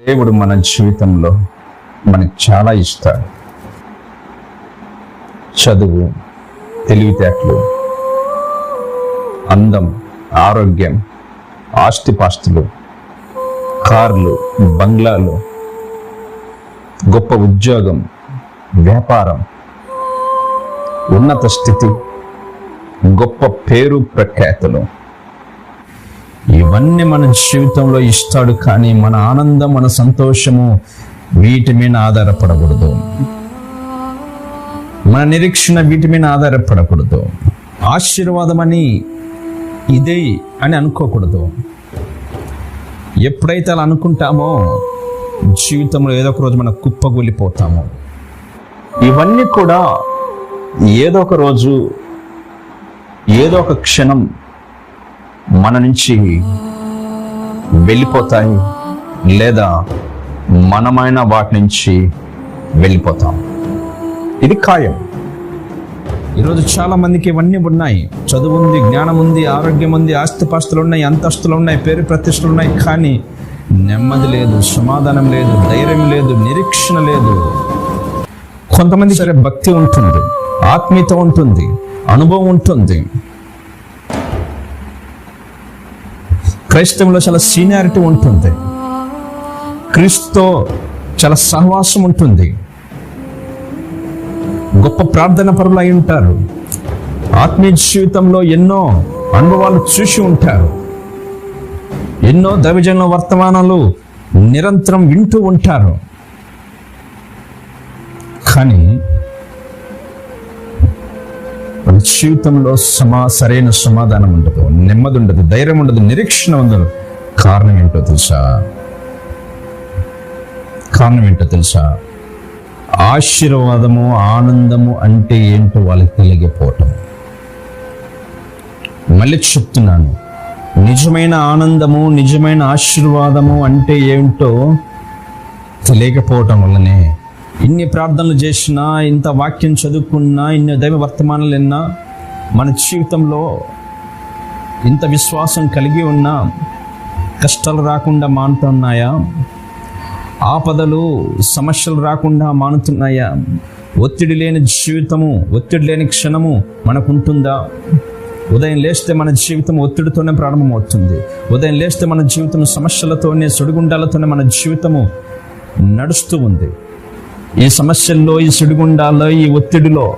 దేవుడు మన జీవితంలో మనకు చాలా ఇస్తాడు. చదువు తెలివితేటలు అందం ఆరోగ్యం ఆస్తిపాస్తులు కార్లు బంగ్లాలు గొప్ప ఉద్యోగం వ్యాపారం ఉన్నత స్థితి గొప్ప పేరు ప్రఖ్యాతులు. ఇవన్నీ మన జీవితంలో ఇస్తాడు కానీ మన ఆనందం మన సంతోషము వీటి మీద ఆధారపడకూడదు. మన నిరీక్షణ వీటి మీద ఆధారపడకూడదు. ఆశీర్వాదం అని ఇదే అని అనుకోకూడదు. ఎప్పుడైతే అలా అనుకుంటామో జీవితంలో ఏదో ఒక రోజు మనం కుప్పగూలిపోతాము. ఇవన్నీ కూడా ఏదో ఒక రోజు ఏదో ఒక క్షణం మన నుంచి వెళ్ళిపోతాయి లేదా మనమైన వాటి నుంచి వెళ్ళిపోతాం. ఇది ఖాయం. ఈరోజు చాలా మందికి ఇవన్నీ ఉన్నాయి. చదువు ఉంది జ్ఞానం ఉంది ఆరోగ్యం ఉంది ఆస్తిపాస్తులు ఉన్నాయి అంతస్తులు ఉన్నాయి పేరు ప్రతిష్టలు ఉన్నాయి కానీ నెమ్మది లేదు సమాధానం లేదు ధైర్యం లేదు నిరీక్షణ లేదు. కొంతమంది సరే. భక్తి ఉంటుంది ఆత్మీయత ఉంటుంది అనుభవం ఉంటుంది. క్రైస్తవంలో చాలా సీనియారిటీ ఉంటుంది. క్రీస్తుతో చాలా సహవాసం ఉంటుంది. గొప్ప ప్రార్థన పరులు అయి ఉంటారు. ఆత్మీయ జీవితంలో ఎన్నో అనుభవాలు చూసి ఉంటారు. ఎన్నో దైవజన వర్తమానాలు నిరంతరం వింటూ ఉంటారు. కానీ వాళ్ళ జీవితంలో సమా సరైన సమాధానం ఉండదు నెమ్మది ఉండదు ధైర్యం ఉండదు నిరీక్షణ ఉండదు. కారణం ఏంటో తెలుసా? కారణం ఏంటో తెలుసా? ఆశీర్వాదము ఆనందము అంటే ఏంటో వాళ్ళకి తెలియకపోవటం. మళ్ళీ చెప్తున్నాను. నిజమైన ఆనందము నిజమైన ఆశీర్వాదము అంటే ఏంటో తెలియకపోవటం వల్లనే ఇన్ని ప్రార్థనలు చేసినా ఇంత వాక్యం చదువుకున్నా ఇన్ని దైవ వర్తమానాలు విన్నా మన జీవితంలో ఇంత విశ్వాసం కలిగి ఉన్నా కష్టాలు రాకుండా మానుతున్నాయా? ఆపదలు సమస్యలు రాకుండా మానుతున్నాయా? ఒత్తిడి లేని జీవితము ఒత్తిడి లేని క్షణము మనకుంటుందా? ఉదయం లేస్తే మన జీవితం ఒత్తిడితోనే ప్రారంభమవుతుంది. ఉదయం లేస్తే మన జీవితం సమస్యలతోనే సుడిగుండాలతోనే మన జీవితము నడుస్తూ ఉంది. ఈ సమస్యల్లో ఈ సుడిగుండాల్లో ఈ ఒత్తిడిలో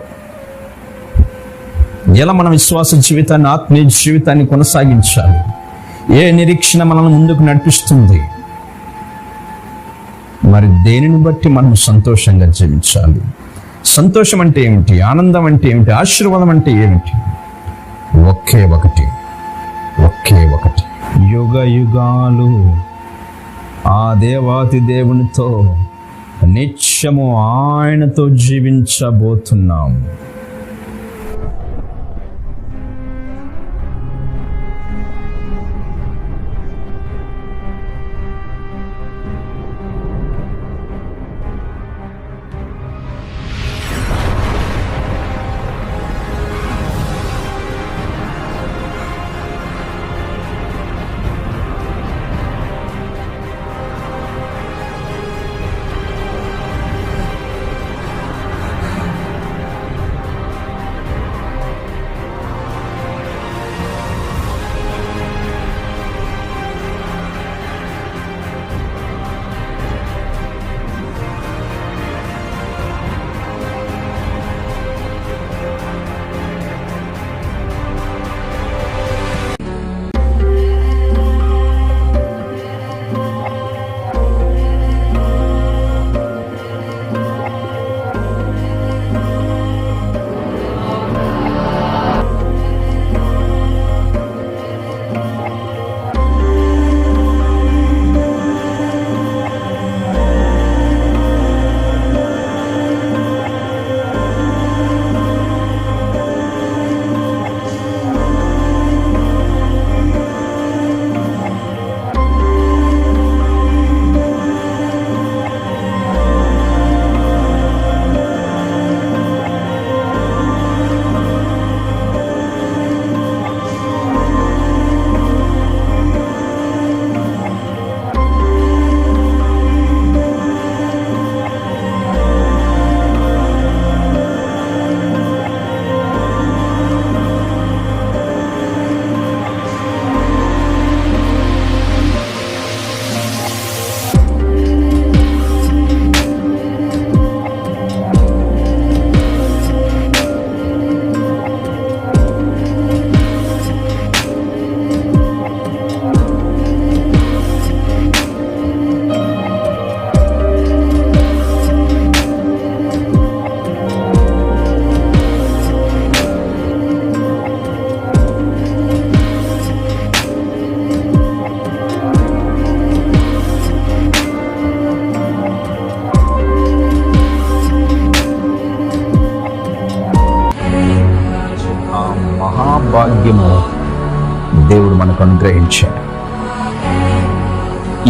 ఎలా మన విశ్వాస జీవితాన్ని ఆత్మీయ జీవితాన్ని కొనసాగించాలి? ఏ నిరీక్షణ మనల్ని ముందుకు నడిపిస్తుంది? మరి దేనిని బట్టి మనం సంతోషంగా జీవించాలి? సంతోషం అంటే ఏమిటి? ఆనందం అంటే ఏమిటి? ఆశీర్వాదం అంటే ఏమిటి? ఒకే ఒకటి. ఒకే ఒకటి. యుగ యుగాలు ఆ దేవాతి దేవునితో నిత్యము ఆయనతో జీవించబోతున్నాం.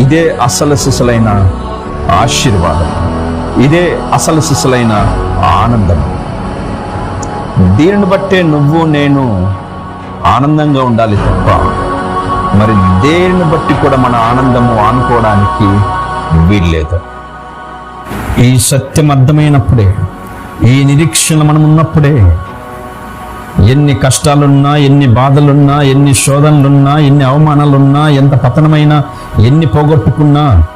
ఇదే అసలు సిసలైన ఆశీర్వాదం. ఇదే అసలు సిసలైన ఆనందం. దీనిని బట్టే నువ్వు నేను ఆనందంగా ఉండాలి తప్ప మరి దేనిని బట్టి కూడా మన ఆనందము ఆనుకోవడానికి వీల్లేదు. ఈ సత్యం అర్థమైనప్పుడే ఈ నిరీక్షణ మనం ఉన్నప్పుడే ఎన్ని కష్టాలున్నా ఎన్ని బాధలున్నా ఎన్ని శోధనలున్నా ఎన్ని అవమానాలున్నా ఎంత పతనమైనా ఎన్ని పోగొట్టుకున్నా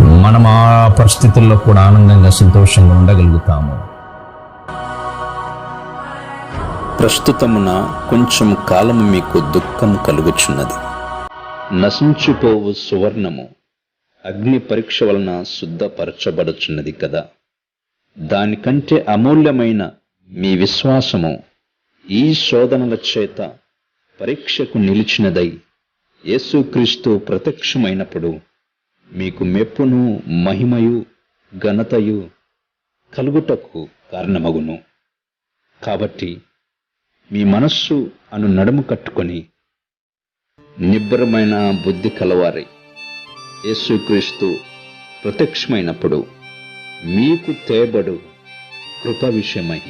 మనం ఆ పరిస్థితుల్లో కూడా ఆనందంగా సంతోషంగా ఉండగలుగుతాము. ప్రస్తుతమున కొంచెం కాలము మీకు దుఃఖము కలుగుచున్నది. నశించిపోవు సువర్ణము. అగ్ని పరీక్ష వలన శుద్ధపరచబడుచున్నది కదా. దానికంటే అమూల్యమైన మీ విశ్వాసము ఈ శోధనల చేత పరీక్షకు నిలిచినదై యేసుక్రీస్తు ప్రత్యక్షమైనప్పుడు మీకు మెప్పును మహిమయు ఘనతయు కలుగుటకు కారణమగును. కాబట్టి మీ మనస్సు అను నడుము కట్టుకొని నిబ్బరమైన బుద్ధి కలవారై యేసుక్రీస్తు ప్రత్యక్షమైనప్పుడు మీకు తేబడు కృప విషయమై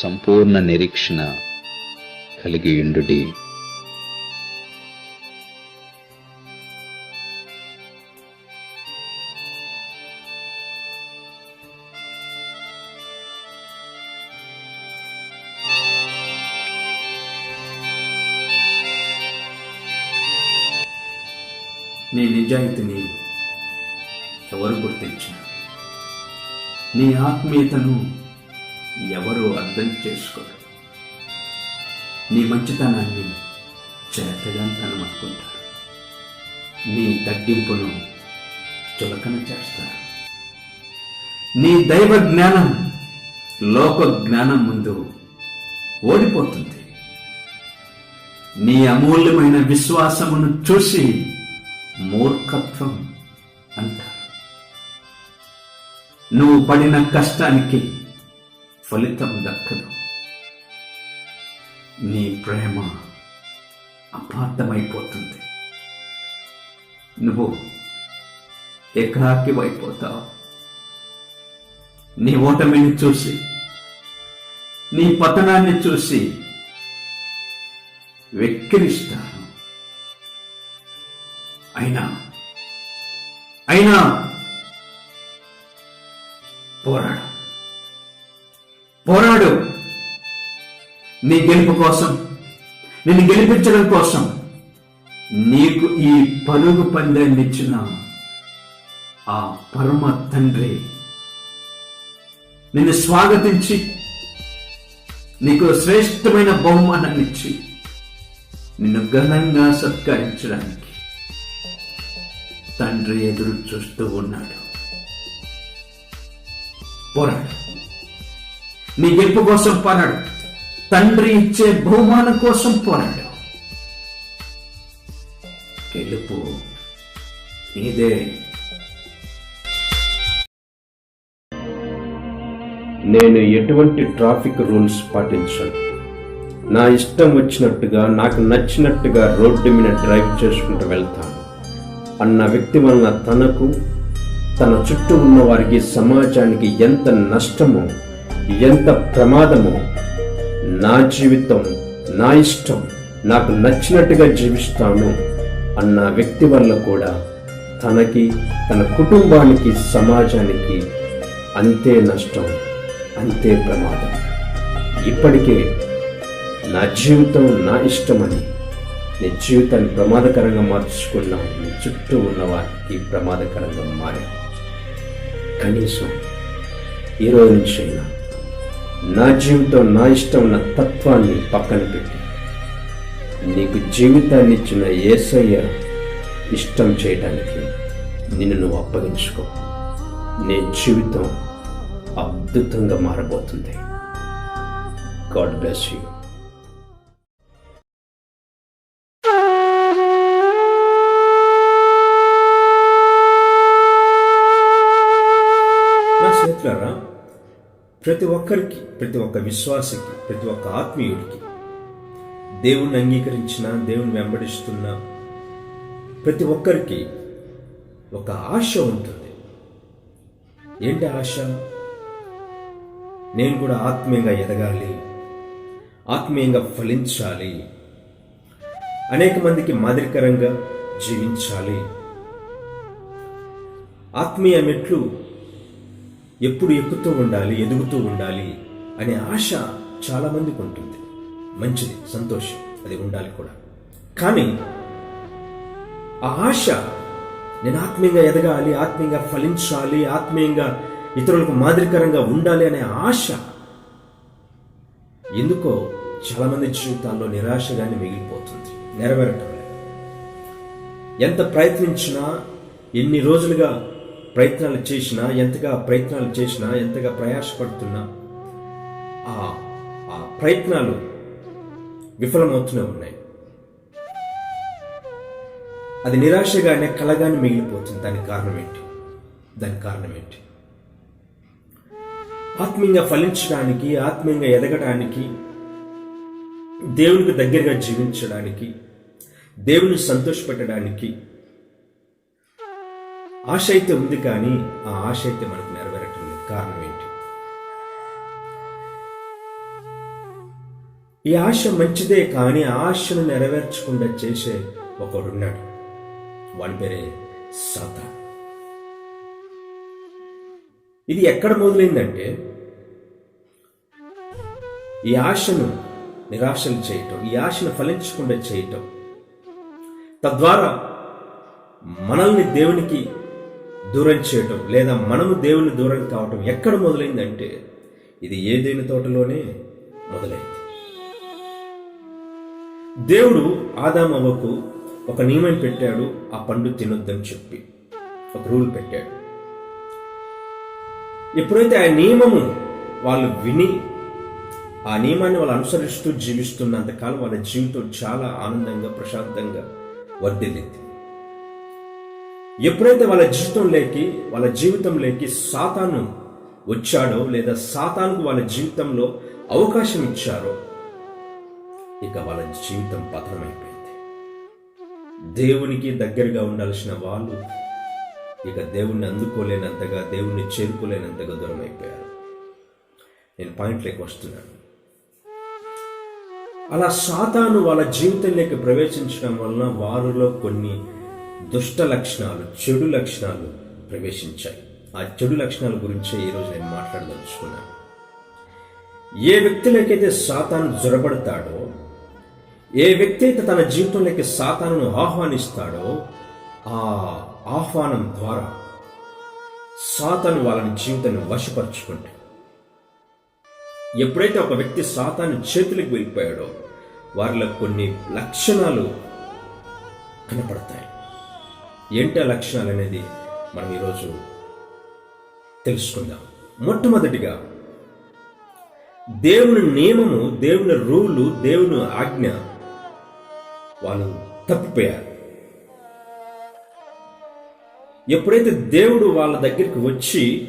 సంపూర్ణ నిరీక్షణ కలిగి ఉండుడి. నీ నిజాయితీని ఎవరు గుర్తించారు. నీ ఆత్మీయతను ఎవరు అర్థం చేసుకోరు. నీ మంచితనాన్ని చేతగాంతనం అనుకుంటారు నీ తగ్గింపును చులకన చేస్తారు. నీ దైవ జ్ఞానం లోక జ్ఞానం ముందు ఓడిపోతుంది. నీ అమూల్యమైన విశ్వాసమును చూసి మూర్ఖత్వం అంట నువ్వు పడిన కష్టానికి ఫలితం దక్కదు. నీ ప్రేమ అపార్థమైపోతుంది. నువ్వు ఏకాకివైపోతావు. నీ ఓటమిని చూసి నీ పతనాన్ని చూసి వెక్కిరిస్తాను అయినా అయినా పోరాడు. పోరాడు. నీ గెలుపు కోసం నిన్ను గెలిపించడం కోసం నీకు ఈ పరుగు పందాన్ని ఇచ్చిన ఆ పరమ తండ్రి నిన్ను స్వాగతించి నీకు శ్రేష్టమైన బహుమానాన్ని ఇచ్చి నిన్ను ఘనంగా సత్కరించడానికి తండ్రి ఎదురు చూస్తూ ఉన్నాడు. పోరాడు. నీ గెలుపు కోసం పోరాడు. తండ్రి ఇచ్చే బహుమానం కోసం పోరాడు. గెలుపు ఇదే నేను ఎటువంటి ట్రాఫిక్ రూల్స్ పాటించను. నా ఇష్టం వచ్చినట్టుగా నాకు నచ్చినట్టుగా రోడ్డు మీద డ్రైవ్ చేసుకుంటూ వెళ్తాను. అన్న వ్యక్తి వలన తనకు తన చుట్టూ ఉన్న వారికి సమాజానికి ఎంత నష్టమో ఎంత ప్రమాదమో నా జీవితం నా ఇష్టం నాకు నచ్చినట్టుగా జీవిస్తాను అన్న వ్యక్తి వల్ల కూడా తనకి తన కుటుంబానికి సమాజానికి అంతే నష్టం అంతే ప్రమాదం. ఇప్పటికే నా జీవితం నా ఇష్టమని నీ జీవితాన్ని ప్రమాదకరంగా మార్చుకున్నావు నీ చుట్టూ ఉన్నవారికి ప్రమాదకరంగా మారావు కనీసం ఈరోజు నుంచి అయినా నా జీవితం నా ఇష్టం నా తత్వాన్ని పక్కన పెట్టి నీకు జీవితాన్ని ఇచ్చిన ఏసయ్య ఇష్టం చేయడానికి నిన్ను నువ్వు అప్పగించుకో. నీ జీవితం అద్భుతంగా మారబోతుంది. God bless you. ప్రతి ఒక్కరికి ప్రతి ఒక్క విశ్వాసకి ప్రతి ఒక్క ఆత్మీయుడికి దేవుణ్ణి అంగీకరించిన దేవుని వెంబడిస్తున్న ప్రతి ఒక్కరికి ఒక ఆశ ఉంటుంది. ఏంటి ఆశ? నేను కూడా ఆత్మీయంగా ఎదగాలి ఆత్మీయంగా ఫలించాలి అనేక మందికి మాదిరికరంగా జీవించాలి. ఆత్మీయ మెట్లు ఎప్పుడు ఎక్కుతూ ఉండాలి ఎదుగుతూ ఉండాలి అనే ఆశ చాలామందికి ఉంటుంది. మంచిది సంతోషం అది ఉండాలి కూడా. కానీ ఆ ఆశ నేను ఆత్మీయంగా ఎదగాలి ఆత్మీయంగా ఫలించాలి ఆత్మీయంగా ఇతరులకు మాదిరికరంగా ఉండాలి అనే ఆశ ఎందుకో చాలామంది జీవితాల్లో నిరాశగానే మిగిలిపోతుంది నెరవేరటం ఎంత ప్రయత్నించినా ఎన్ని రోజులుగా ప్రయత్నాలు చేసినా ఎంతగా ప్రయత్నాలు చేసినా ఎంతగా ప్రయాసపడుతున్నా ఆ ఆ ప్రయత్నాలు విఫలమవుతూనే ఉన్నాయి. అది నిరాశగానే కలగానే మిగిలిపోతుంది. దానికి కారణం ఏంటి దానికి కారణం ఏంటి ఆత్మీయంగా ఫలించడానికి ఆత్మీయంగా ఎదగడానికి దేవునికి దగ్గరగా జీవించడానికి దేవుని సంతోషపెట్టడానికి ఆశ అయితే ఉంది కానీ ఆ ఆశ అయితే మనకు నెరవేరటం లేదు. కారణం ఏంటి? ఈ ఆశ మంచిదే కానీ ఆ ఆశను నెరవేర్చకుండా చేసే ఒకడున్నాడు. వాడి పేరే సాతా ఇది ఎక్కడ మొదలైందంటే ఈ ఆశను నిరాశలు చేయటం ఈ ఆశను ఫలించకుండా చేయటం తద్వారా మనల్ని దేవునికి దూరం చేయటం లేదా మనము దేవుని దూరం కావటం ఎక్కడ మొదలైందంటే ఇది ఏదైనా తోటలోనే మొదలైంది. దేవుడు ఆదామవ్వకు ఒక నియమం పెట్టాడు ఆ పండు తినొద్దని చెప్పి ఒక రూల్ పెట్టాడు. ఎప్పుడైతే ఆ నియమము వాళ్ళు విని ఆ నియమాన్ని వాళ్ళు అనుసరిస్తూ జీవిస్తున్నంతకాలం వాళ్ళ జీవితం చాలా ఆనందంగా ప్రశాంతంగా వర్దిల్లింది ఎప్పుడైతే వాళ్ళ జీవితంలోకి వాళ్ళ జీవితంలోకి సాతాను వచ్చాడో లేదా సాతానుకు వాళ్ళ జీవితంలో అవకాశం ఇచ్చారో ఇక వాళ్ళ జీవితం పతనమైపోయింది. దేవునికి దగ్గరగా ఉండాల్సిన వాళ్ళు ఇక దేవుణ్ణి అందుకోలేనంతగా దేవుణ్ణి చేరుకోలేనంతగా దూరం అయిపోయారు నేను పాయింట్లోకి వస్తున్నాను. అలా సాతాను వాళ్ళ జీవితంలోకి ప్రవేశించడం వలన వారిలో కొన్ని దుష్ట లక్షణాలు చెడు లక్షణాలు ప్రవేశించాయి. ఆ చెడు లక్షణాల గురించే ఈరోజు నేను మాట్లాడదలుచుకున్నాను. ఏ వ్యక్తిలోకైతే సాతాను జొరబడతాడో ఏ వ్యక్తి అయితే తన జీవితంలోకి సాతాను ఆహ్వానిస్తాడో ఆ ఆహ్వానం ద్వారా సాతాను వాళ్ళని జీవితాన్ని వశపరుచుకుంటాడు. ఎప్పుడైతే ఒక వ్యక్తి సాతాను చేతులకు వెళ్ళిపోయాడో వారిలో కొన్ని లక్షణాలు కనపడతాయి. ఏంటి ఆ లక్షణాలు అనేది మనం ఈరోజు తెలుసుకుందాం. మొట్టమొదటిగా దేవుని నియమము దేవుని రూలు దేవుని ఆజ్ఞ వాళ్ళు తప్పిపోయారు. ఎప్పుడైతే దేవుడు వాళ్ళ దగ్గరికి వచ్చి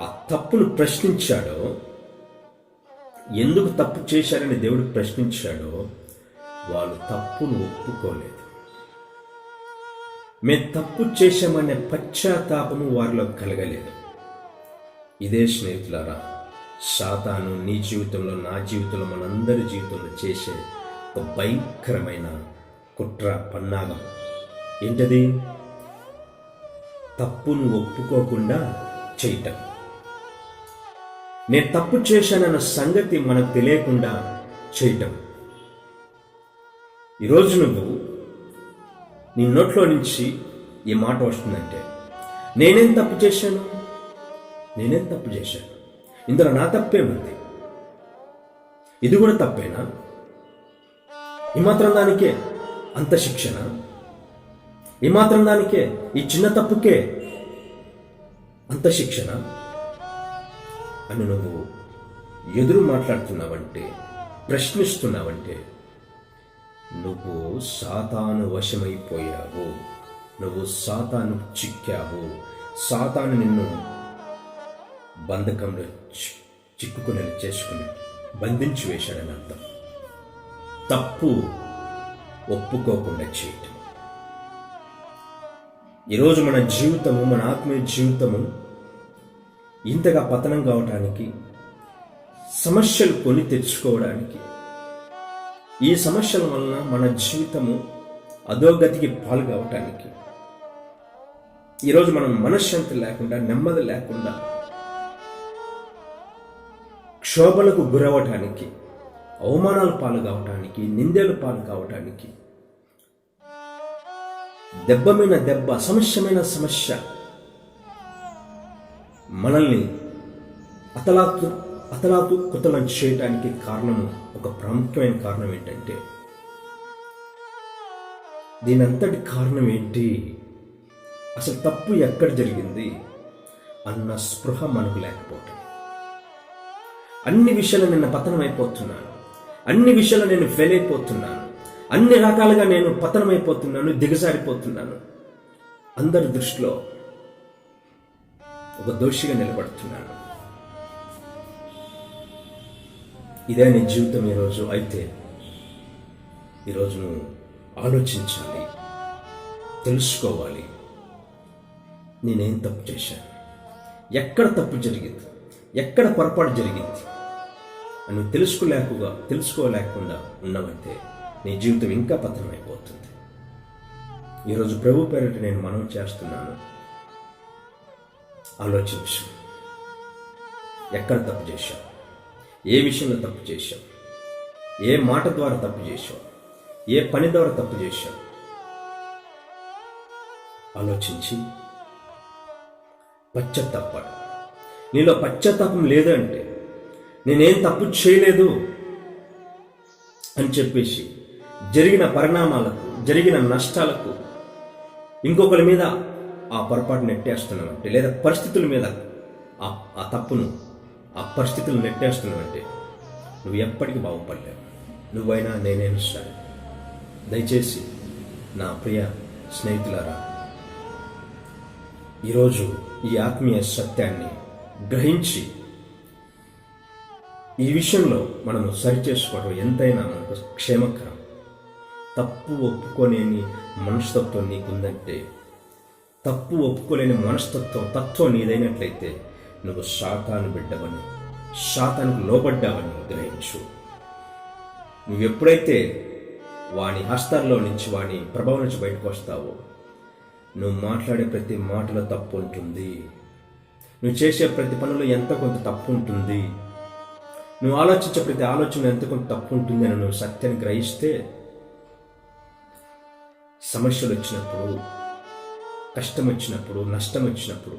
ఆ తప్పును ప్రశ్నించాడో ఎందుకు తప్పు చేశారని దేవుడు ప్రశ్నించాడో వాళ్ళు తప్పును ఒప్పుకోలేదు. మేము తప్పు చేశామనే పశ్చాత్తాపము వారిలో కలగలేదు. ఇదే స్నేహితులారా సాతాను నీ జీవితంలో నా జీవితంలో మనందరి జీవితంలో చేసే ఒక భయంకరమైన కుట్ర పన్నాగం. ఏంటది? తప్పును ఒప్పుకోకుండా చేయటం. నేను తప్పు చేశానన్న సంగతి మనకు తెలియకుండా చేయటం. ఈరోజు నువ్వు నీ నోట్లో నుంచి ఈ మాట వస్తుందంటే నేనేం తప్పు చేశాను? నేనేం తప్పు చేశాను? ఇందులో నా తప్పేముంది? ఇది కూడా తప్పేనా? ఈ మాత్రం దానికే అంత శిక్షణ? ఈ మాత్రం దానికే ఈ చిన్న తప్పుకే అంత శిక్షణ? అని నువ్వు ఎదురు మాట్లాడుతున్నావంటే ప్రశ్నిస్తున్నావంటే నువ్వు సాతాను వశమైపోయావు. నువ్వు సాతాను చిక్కావు. సాతాను నిన్ను బంధకంలో చి- చేసుకుని బంధించి వేశాడని అర్థం. తప్పు ఒప్పుకోకుండా చేయటం. ఈరోజు మన జీవితము మన ఆత్మీయ జీవితము ఇంతగా పతనం కావటానికి సమస్యలు కొని తెచ్చుకోవడానికి ఈ సమస్యల వలన మన జీవితము అధోగతికి పాలు కావటానికి. ఈరోజు మనం మనశ్శాంతి లేకుండా నెమ్మది లేకుండా క్షోభలకు గురవటానికి అవమానాలు పాలు కావటానికి నిందలు పాలు కావటానికి దెబ్బమైన దెబ్బ సమస్యమైన సమస్య మనల్ని అతలాతు అతలాకు కుతలం చేయటానికి కారణము ఒక ప్రాముఖ్యమైన కారణం ఏంటంటే దీనంతటి కారణం ఏంటి? అసలు తప్పు ఎక్కడ జరిగింది? అన్న స్పృహ మనకు లేకపోవటం. అన్ని విషయాలు నిన్న పతనం అయిపోతున్నాను అన్ని విషయాలు నేను ఫెయిల్ అయిపోతున్నాను. అన్ని రకాలుగా నేను పతనమైపోతున్నాను దిగజారిపోతున్నాను. అందరి దృష్టిలో ఒక దోషిగా నిలబడుతున్నాను. ఇదే నీ జీవితం ఈరోజు అయితే ఈరోజు నువ్వు ఆలోచించాలి తెలుసుకోవాలి. నేనేం తప్పు చేశాను? ఎక్కడ తప్పు జరిగింది? ఎక్కడ పొరపాటు జరిగింది? అని నువ్వు తెలుసుకోలేకుగా తెలుసుకోలేకుండా ఉన్నావంటే నీ జీవితం ఇంకా పతనమైపోతుంది. ఈరోజు ప్రభు పేరిట నేను మనం చేస్తున్నాను. ఆలోచించు. ఎక్కడ తప్పు చేశావు? ఏ విషయంలో తప్పు చేశావు? ఏ మాట ద్వారా తప్పు చేశావు? ఏ పని ద్వారా తప్పు చేశావు? ఆలోచించి. పశ్చాత్తాపడు. నీలో పశ్చాత్తాపం లేదు అంటే నేనేం తప్పు చేయలేదు అని చెప్పేసి జరిగిన పరిణామాలకు జరిగిన నష్టాలకు ఇంకొకరి మీద ఆ పొరపాటు నెట్టేస్తున్నామంటే లేదా పరిస్థితుల మీద ఆ ఆ తప్పును ఆ పరిస్థితులు నెట్టేస్తున్నావంటే నువ్వు ఎప్పటికీ బాగుపడలేవు. నువ్వైనా నేనైనా సరే దయచేసి నా ప్రియ స్నేహితులారా ఈరోజు ఈ ఆత్మీయ సత్యాన్ని గ్రహించి ఈ విషయంలో మనము సరిచేసుకోవడం ఎంతైనా మనకు క్షేమకరం. తప్పు ఒప్పుకోలేని మనస్తత్వం నీకుందంటే తప్పు ఒప్పుకోలేని మనస్తత్వం తత్వం నీదైనట్లయితే నువ్వు సాతాను బిడ్డవని శాతానికి లోబడ్డావని గ్రహించు. నువ్వు ఎప్పుడైతే వాని హస్తాల్లో నుంచి వాని ప్రభావం నుంచి బయటకు వస్తావో నువ్వు మాట్లాడే ప్రతి మాటలో తప్పు ఉంటుంది. నువ్వు చేసే ప్రతి పనిలో ఎంత కొంత తప్పు ఉంటుంది. నువ్వు ఆలోచించే ప్రతి ఆలోచన ఎంత కొంత తప్పు ఉంటుంది అని నువ్వు సత్యాన్ని గ్రహిస్తే సమస్యలు వచ్చినప్పుడు కష్టం వచ్చినప్పుడు నష్టం వచ్చినప్పుడు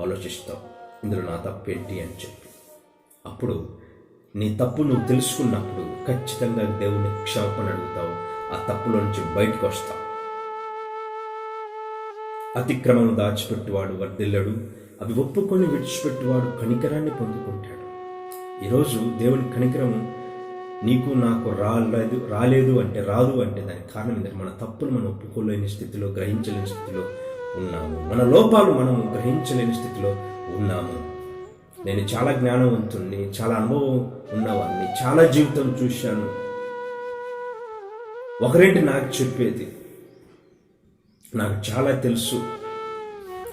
ఆలోచిస్తావు. ఇందులో నా తప్పు ఏంటి అని చెప్పి. అప్పుడు నీ తప్పు నువ్వు తెలుసుకున్నప్పుడు ఖచ్చితంగా దేవుని క్షమాపణ అడుగుతావు. ఆ తప్పులో నుంచి బయటకు వస్తావు అతిక్రమను దాచిపెట్టువాడు వర్దిల్లడు అవి ఒప్పుకొని విడిచిపెట్టువాడు కనికరాన్ని పొందుకుంటాడు. ఈరోజు దేవుని కనికరం నీకు నాకు రాలేదు రాలేదు అంటే రాదు అంటే దానికి కారణం ఏంటంటే మన తప్పులు మనం ఒప్పుకోలేని స్థితిలో గ్రహించలేని స్థితిలో ఉన్నాము. మన లోపాలు మనం గ్రహించలేని స్థితిలో ఉన్నాము. నేను చాలా జ్ఞానవంతుణ్ణి చాలా అనుభవం ఉన్నవాడిని చాలా జీవితం చూశాను. ఒకరేంటి నాకు చెప్పేది? నాకు చాలా తెలుసు.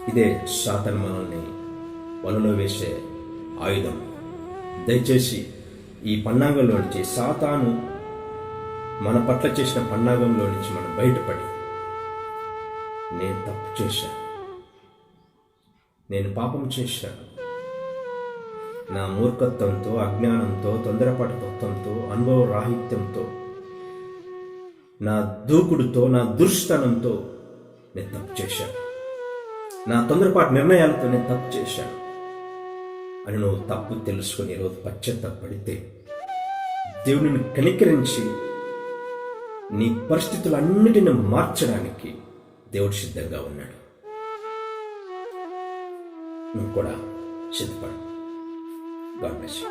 ఇదే సాతన్ మనల్ని వలలో వేసే ఆయుధం. దయచేసి ఈ పన్నాగంలో నుంచి సాతాను మన పట్ల చేసిన పన్నాగంలో నుంచి మనం బయటపడి నేను తప్పు చేశాను. నేను పాపం చేశాను. నా మూర్ఖత్వంతో అజ్ఞానంతో తొందరపాటు తత్వంతో అనుభవ రాహిత్యంతో నా దూకుడుతో నా దుర్స్తనంతో నేను తప్పు చేశాను. నా తొందరపాటు నిర్ణయాలతో నేను తప్పు చేశాను. అని నువ్వు తప్పు తెలుసుకుని ఈరోజు పశ్చాత్తపడితే దేవుడిని కనికరించి నీ పరిస్థితులన్నిటిని మార్చడానికి దేవుడు సిద్ధంగా ఉన్నాడు. నువ్వు కూడా సిద్ధపడు. God bless you